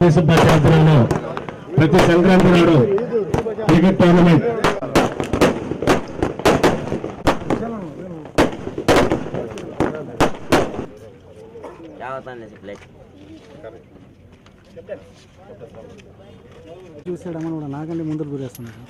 దేశం ప్రత్యర్థులలో ప్రతి సంక్రాంతి నాడు క్రికెట్ టోర్నమెంట్. చూసాడమ్మని కూడా గురేస్తున్నాడు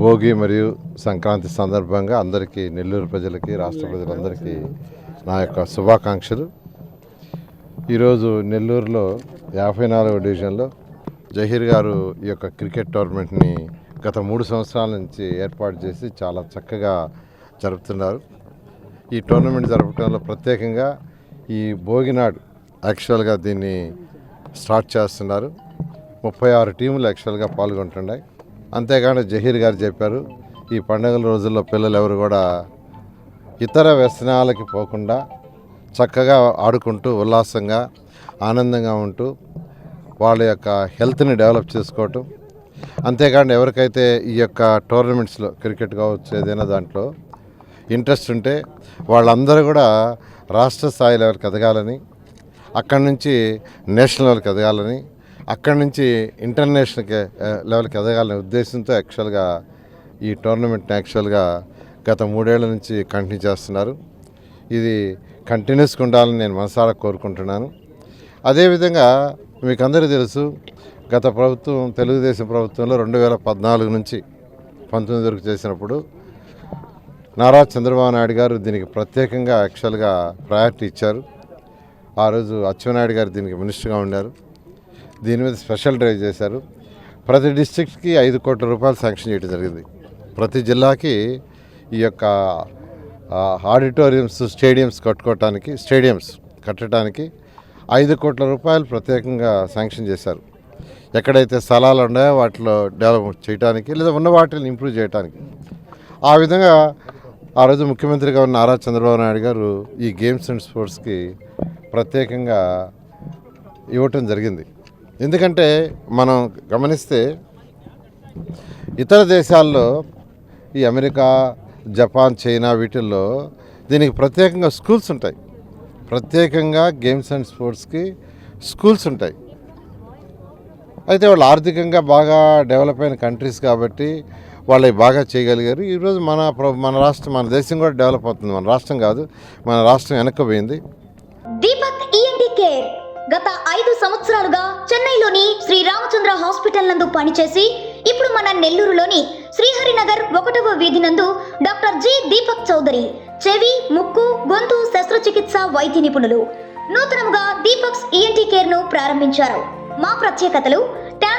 భోగి మరియు సంక్రాంతి సందర్భంగా అందరికీ నెల్లూరు ప్రజలకి రాష్ట్ర ప్రజలందరికీ నా యొక్క శుభాకాంక్షలు. ఈరోజు నెల్లూరులో యాభై నాలుగవ డివిజన్లో జహీర్ గారు ఈ యొక్క క్రికెట్ టోర్నమెంట్ని గత మూడు సంవత్సరాల నుంచి ఏర్పాటు చేసి చాలా చక్కగా జరుపుతున్నారు. ఈ టోర్నమెంట్ జరపడంలో ప్రత్యేకంగా ఈ భోగినాడు యాక్చువల్గా దీన్ని స్టార్ట్ చేస్తున్నారు. ముప్పై ఆరు టీములు యాక్చువల్గా పాల్గొంటున్నాయి. అంతేకాని జహీర్ గారు చెప్పారు ఈ పండుగల రోజుల్లో పిల్లలు ఎవరు కూడా ఇతర వ్యసనాలకి పోకుండా చక్కగా ఆడుకుంటూ ఉల్లాసంగా ఆనందంగా ఉంటూ వాళ్ళ యొక్క హెల్త్ని డెవలప్ చేసుకోవటం. అంతేకాని ఎవరికైతే ఈ యొక్క టోర్నమెంట్స్లో క్రికెట్ కావచ్చు ఏదైనా దాంట్లో ఇంట్రెస్ట్ ఉంటే వాళ్ళందరూ కూడా రాష్ట్ర స్థాయి లెవెల్కి ఎదగాలని అక్కడి నుంచి నేషనల్ లెవెల్కి ఎదగాలని అక్కడి నుంచి ఇంటర్నేషనల్కి లెవెల్కి ఎదగాలనే ఉద్దేశంతో యాక్చువల్గా ఈ టోర్నమెంట్ని యాక్చువల్గా గత మూడేళ్ళ నుంచి కంటిన్యూ చేస్తున్నారు. ఇది కంటిన్యూస్గా ఉండాలని నేను మనసారా కోరుకుంటున్నాను. అదేవిధంగా మీకు అందరూ తెలుసు గత ప్రభుత్వం తెలుగుదేశం ప్రభుత్వంలో రెండు వేల పద్నాలుగు నుంచి పంతొమ్మిది వరకు చేసినప్పుడు నారా చంద్రబాబు నాయుడు గారు దీనికి ప్రత్యేకంగా యాక్చువల్గా ప్రయారిటీ ఇచ్చారు. ఆ రోజు అచ్చెన్నాయుడు గారు దీనికి మినిస్టర్గా ఉన్నారు దీని మీద స్పెషల్ డ్రైవ్ చేశారు. ప్రతి డిస్టిక్కి ఐదు కోట్ల రూపాయలు శాంక్షన్ చేయడం జరిగింది. ప్రతి జిల్లాకి ఈ యొక్క ఆడిటోరియంస్ స్టేడియంస్ కట్టుకోవటానికి స్టేడియంస్ కట్టడానికి ఐదు కోట్ల రూపాయలు ప్రత్యేకంగా శాంక్షన్ చేశారు. ఎక్కడైతే స్థలాలు ఉన్నాయో వాటిలో డెవలప్ చేయడానికి లేదా ఉన్న వాటిని ఇంప్రూవ్ చేయడానికి ఆ విధంగా ఆ రోజు ముఖ్యమంత్రిగా ఉన్న నారా చంద్రబాబు నాయుడు గారు ఈ గేమ్స్ అండ్ స్పోర్ట్స్కి ప్రత్యేకంగా ఇవ్వటం జరిగింది. ఎందుకంటే మనం గమనిస్తే ఇతర దేశాల్లో ఈ అమెరికా జపాన్ చైనా వీటిల్లో దీనికి ప్రత్యేకంగా స్కూల్స్ ఉంటాయి. ప్రత్యేకంగా గేమ్స్ అండ్ స్పోర్ట్స్కి స్కూల్స్ ఉంటాయి. అయితే వాళ్ళు ఆర్థికంగా బాగా డెవలప్ అయిన కంట్రీస్ కాబట్టి వాళ్ళు బాగా చేయగలిగారు. ఈరోజు మన మన రాష్ట్రం మన దేశం కూడా డెవలప్ అవుతుంది. మన రాష్ట్రం కాదు మన రాష్ట్రం వెనక్కిపోయింది దీపక్ ఈఎన్టీ కేర్ గత ఐదు సంవత్సరాలుగా చెన్నైలోని శ్రీ రామచంద్ర హాస్పిటల్ నందు పనిచేసి ఇప్పుడు మన నెల్లూరులోని శ్రీహరినగర్ ఒకటవ వీధి నందు డాక్టర్ జి దీపక్ చౌదరి చెవి ముక్కు గొంతు శస్త్రచికిత్స వైద్య నిపుణులు. నూతనముగా దీపక్స్ ఈఎన్టీ కేర్ను ప్రారంభించారు. మా ప్రత్యేకతలు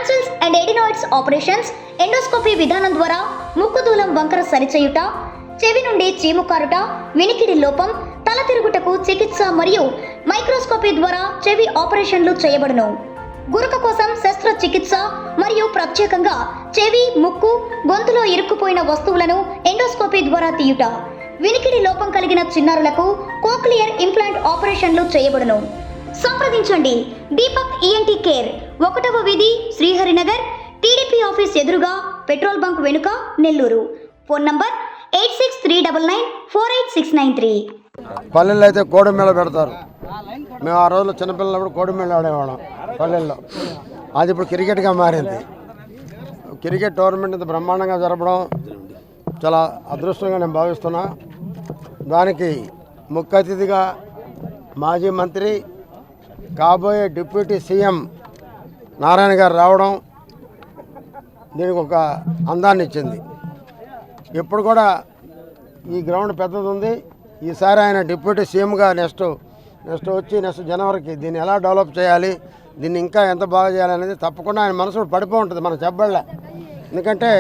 tonsils and adenoids operations endoscopy విధానం ద్వారా ముక్కు దూలం వంకర సరిచేయుట చెవి నుండి చీము కారుట వినికిడి లోపం తల తిరుగుటకు చికిత్స మరియు మైక్రోస్కోపీ ద్వారా చెవి ఆపరేషన్లు చేయబడును. గురక కోసం శస్త్రచికిత్స మరియు ప్రత్యేకంగా చెవి ముక్కు గొంతులో ఇరుక్కుపోయిన వస్తువులను ఎండోస్కోపీ ద్వారా తీయుట. వినికిడి లోపం కలిగిన చిన్నారులకు కోక్లియర్ ఇంప్లాంట్ ఆపరేషన్లు చేయబడును. సంప్రదించండి. దీపక్ ఈఎన్టీ కేర్ ఒకటవ వీధి శ్రీహరినగర్ టీడీపీ ఆఫీస్ ఎదురుగా పెట్రోల్ బంక్ వెనుక Nellore. Phone number eight six three double nine four eight six nine three. పల్లెల్లో అయితే కోడిమేళ పెడతారు. మేము ఆ రోజుల్లో చిన్నపిల్లలప్పుడు కోడిమేళ ఆడేవాళ్ళం పల్లెల్లో. అది ఇప్పుడు క్రికెట్గా మారింది. క్రికెట్ టోర్నమెంట్ ఇంత బ్రహ్మాండంగా జరపడం చాలా అదృష్టంగా నేను భావిస్తున్నా. దానికి ముఖ్య అతిథిగా మాజీ మంత్రి కాబోయే డిప్యూటీ సీఎం నారాయణ గారు రావడం దీనికి ఒక అందాన్ని ఇచ్చింది. ఇప్పుడు కూడా ఈ గ్రౌండ్ పెద్దది ఉంది ఈసారి ఆయన డిప్యూటీ సీఎంగా నెక్స్ట్ నెక్స్ట్ వచ్చి నెక్స్ట్ జనవరికి దీన్ని ఎలా డెవలప్ చేయాలి దీన్ని ఇంకా ఎంత బాగా చేయాలనేది తప్పకుండా ఆయన మనసులో పడిపో ఉంటుంది మనం చెప్పలే ఎందుకంటే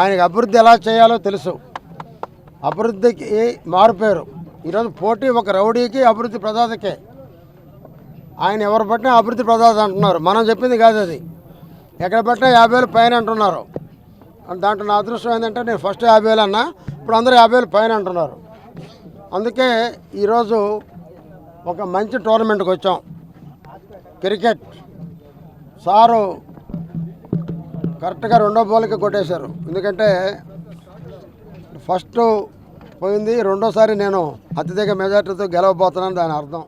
ఆయనకి అభివృద్ధి ఎలా చేయాలో తెలుసు. అభివృద్ధికి మారుపేరు ఈరోజు పోటీ ఒక రౌడీకి అభివృద్ధి ప్రదాతకే ఆయన ఎవరు పట్టినా అభివృద్ధి ప్రదాత అంటున్నారు. మనం చెప్పింది కాదు అది. ఎక్కడ పట్టినా యాభై వేలు పైన అంటున్నారు. దాంట్లో నా అదృష్టం ఏంటంటే నేను ఫస్ట్ యాభై వేలు అన్నా ఇప్పుడు అందరూ యాభై వేలు పైన అంటున్నారు. అందుకే ఈరోజు ఒక మంచి టోర్నమెంట్కి వచ్చాం. క్రికెట్. సారు కరెక్ట్గా రెండో బాల్కి కొట్టేశారు. ఎందుకంటే ఫస్ట్ పోయింది రెండోసారి నేను అత్యధిక మెజార్టీతో గెలవబోతున్నాను దాని అర్థం.